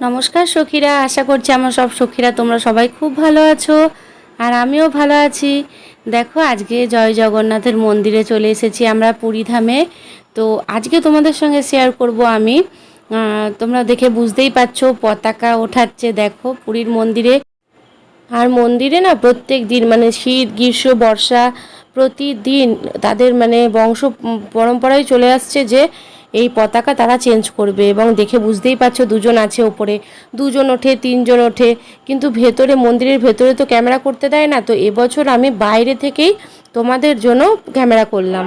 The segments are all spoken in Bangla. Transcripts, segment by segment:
নমস্কার সখীরা, আশা করছি আমার সব সখীরা তোমরা সবাই খুব ভালো আছো আর আমিও ভালো আছি। দেখো, আজকে জয় জগন্নাথের মন্দিরে চলে এসেছি আমরা পুরী ধামে। তো আজকে তোমাদের সঙ্গে শেয়ার করব আমি। তোমরা দেখে বুঝতেই পারছ, পতাকা ওঠাচ্ছে, দেখো, পুরীর মন্দিরে। আর মন্দিরে না প্রত্যেক দিন মানে শীত, গ্রীষ্ম, বর্ষা প্রতিদিন তাদের মানে বংশ পরম্পরায় চলে আসছে যে এই পতাকা তারা চেঞ্জ করবে এবং দেখে বুঝতেই পারছ দুজন আছে ওপরে দুজন ওঠে, তিনজন ওঠে। কিন্তু ভেতরে, মন্দিরের ভেতরে তো ক্যামেরা করতে দেয় না। তো এবছর আমি বাইরে থেকেই তোমাদের জন্য ক্যামেরা করলাম।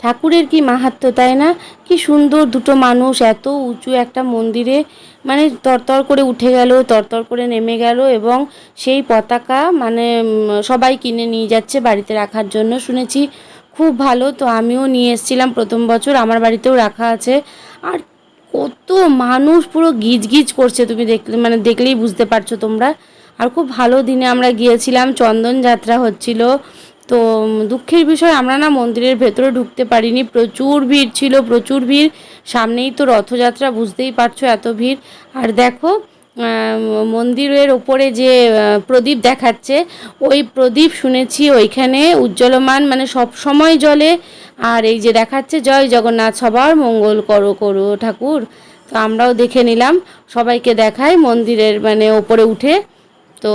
ঠাকুরের কি মাহাত্ম, তাই না? কি সুন্দর দুটো মানুষ, এত উঁচু একটা মন্দিরে মানে তরতর করে উঠে গেল, তরতর করে নেমে গেল এবং সেই পতাকা মানে সবাই কিনে নিয়ে যাচ্ছে বাড়িতে রাখার জন্য। শুনেছি খুব ভালো, তো আমিও নিয়ে এসেছিলাম প্রথম বছর, আমার বাড়িতেও রাখা আছে। আর কত মানুষ পুরো গিজ গিজ করছে, তুমি দেখলে মানে দেখলেই বুঝতে পারছ তোমরা। আর খুব ভালো দিনে আমরা গিয়েছিলাম, চন্দন যাত্রা হচ্ছিল। তো দুঃখের বিষয়, আমরা না মন্দিরের ভেতরে ঢুকতে পারিনি। প্রচুর ভিড় ছিল, প্রচুর ভিড়। সামনেই তো রথযাত্রা, বুঝতেই পারছ এত ভিড়। আর দেখো মন্দিরের ওপরে যে প্রদীপ দেখাচ্ছে, ওই প্রদীপ শুনেছি ওইখানে উজ্জ্বলমান মানে সব সময় জলে আর এই যে দেখাচ্ছে, জয় জগন্নাথ সবার, মঙ্গল করো করো ঠাকুর। তো আমরাও দেখে নিলাম, সবাইকে দেখাই মন্দিরের মানে ওপরে উঠে। তো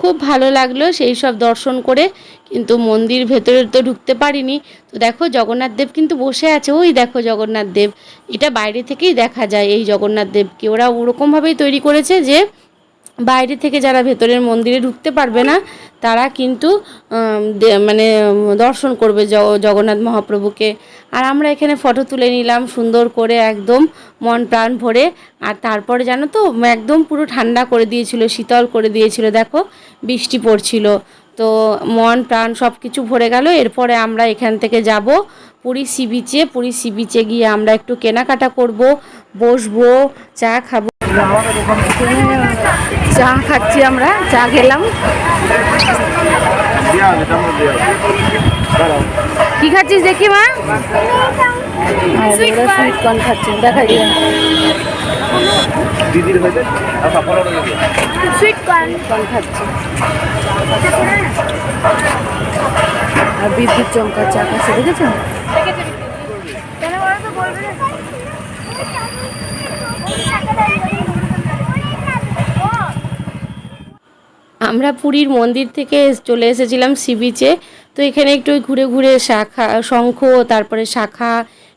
খুব ভালো লাগল সেই সব দর্শন করে, কিন্তু মন্দির ভেতরে তো ঢুকতে পারিনি। তো দেখো জগন্নাথ দেব কিন্তু বসে আছে, ওই দেখো জগন্নাথ দেব। এটা বাইরে থেকেই দেখা যায় এই জগন্নাথ দেবকে ওরা ওরকমভাবেই তৈরি করেছে যে, বাইরে থেকে যারা ভেতরের মন্দিরে ঢুকতে পারবে না, তারা কিন্তু মানে দর্শন করবে জগন্নাথ মহাপ্রভুকে। আর আমরা এখানে ফটো তুলে নিলাম সুন্দর করে একদম মন প্রাণ ভরে। আর তারপরে জানো তো, একদম পুরো ঠান্ডা করে দিয়েছিল, শীতল করে দিয়েছিল, দেখো, বৃষ্টি পড়ছিল। তো মন প্রাণ সব কিছু ভরে গেল, এরপরে আমরা এখান থেকে যাব পুরী সি বিচে পুরী সি বিচে গিয়ে আমরা একটু কেনাকাটা করব, বসবো, চা খাব। চা খাচ্ছি আমরা, চা খেলাম। কি খাচ্ছিস দেখি মা? সুইট কর্ন খাচ্ছি দেখা যায় দিদির হয়েছে? সুইট কর্ন কর্ন খাচ্ছি। আর বিদ্যুৎ দেখেছেন আমরা পুরীর মন্দির থেকে চলে এসেছিলাম সি বিচে তো এখানে একটু ঘুরে ঘুরে শাখা, শঙ্খ, তারপরে শাখা,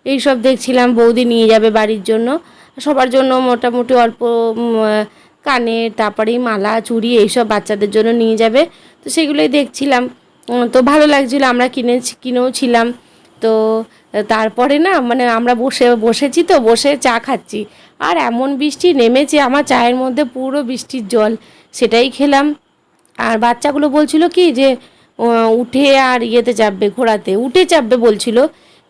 এইসব দেখছিলাম। বৌদি নিয়ে যাবে বাড়ির জন্য। সবার জন্য মোটামুটি অল্প কানের তারপরে মালা, চুড়ি এইসব বাচ্চাদের জন্য নিয়ে যাবে। তো সেগুলোই দেখছিলাম। তো ভালো লাগছিল, আমরা কিনেছি, কিনেও ছিলাম। তো তারপরে না মানে আমরা বসে, বসেছি তো, বসে চা খাচ্ছি। আর এমন বৃষ্টি নেমেছে, আমার চায়ের মধ্যে পুরো বৃষ্টির জল, সেটাই খেলাম। আর বাচ্চাগুলো বলছিল কি যে উঠে আর ইয়েতে চাপবে, ঘোড়াতে। উঠে চাপবে বলছিল,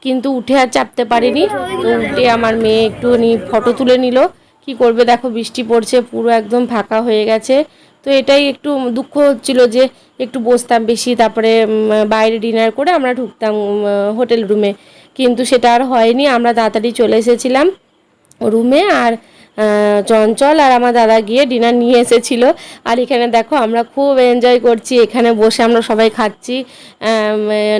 কিন্তু উঠে আর চাপতে পারেনি। তো উঠে আমার মেয়ে একটুখানি ফটো তুলে নিল। কি করবে দেখো, বৃষ্টি পড়ছে, পুরো একদম ফাঁকা হয়ে গেছে। তো এটাই একটু দুঃখ হচ্ছিল যে একটু বসতাম বেশি, তারপরে বাইরে ডিনার করে আমরা ঢুকতাম হোটেল রুমে। কিন্তু সেটা আর হয়নি, আমরা তাড়াতাড়ি চলে এসেছিলাম রুমে। আর চঞ্চল আর আমার দাদা গিয়ে ডিনার নিয়ে এসেছিল। আর এখানে দেখো আমরা খুব এনজয় করছি, এখানে বসে আমরা সবাই খাচ্ছি।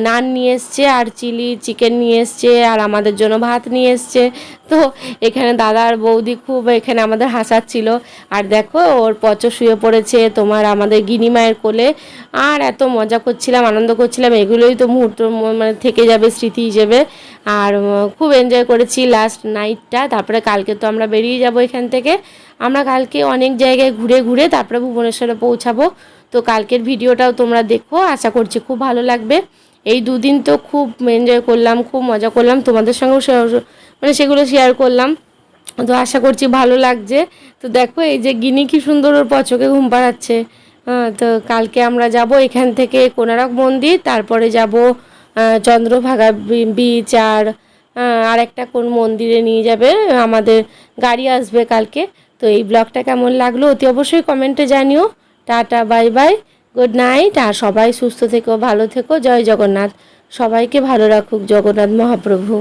নান নিয়ে এসছে আর চিলি চিকেন নিয়ে এসছে আর আমাদের জন্য ভাত নিয়ে এসছে। তো এখানে দাদা আর বৌদি খুব এখানে আমাদের হাসাচ্ছিল। আর দেখো ওর পচ শুয়ে পড়েছে, তোমার আমাদের গিনি মায়ের কোলে। আর এত মজা করছিলাম, আনন্দ করছিলাম, এগুলোই তো মুহূর্ত মানে থেকে যাবে স্মৃতি হিসেবে। আর খুব এনজয় করেছি লাস্ট নাইটটা তারপরে কালকে তো আমরা বেরিয়ে যাব এখান থেকে। আমরা কালকে অনেক জায়গায় ঘুরে ঘুরে তারপরে ভুবনেশ্বরে পৌঁছাবো। তো কালকের ভিডিওটাও তোমরা দেখো, আশা করছি খুব ভালো লাগবে। এই দুদিন তো খুব এনজয় করলাম, খুব মজা করলাম। তোমাদের সঙ্গেও মানে সেগুলো শেয়ার করলাম। তো আশা করছি ভালো লাগছে। তো দেখো, এই যে গিনি কি সুন্দর ওর পছকে ঘুম পাড়াচ্ছে। তো কালকে আমরা যাব এখান থেকে কোনারক মন্দির, তারপরে যাব চন্দ্রভাগা বিচ আর আর একটা কোন মন্দিরে নিয়ে যাবে, আমাদের গাড়ি আসবে কালকে। তো এই ব্লগটা কেমন লাগল অতি অবশ্যই কমেন্টে জানিও। Tata bye bye good night আর সবাই সুস্থ থেকো, ভালো থেকো। জয় জগন্নাথ। সবাইকে ভালো রাখুক, জগন্নাথ মহাপ্রভু।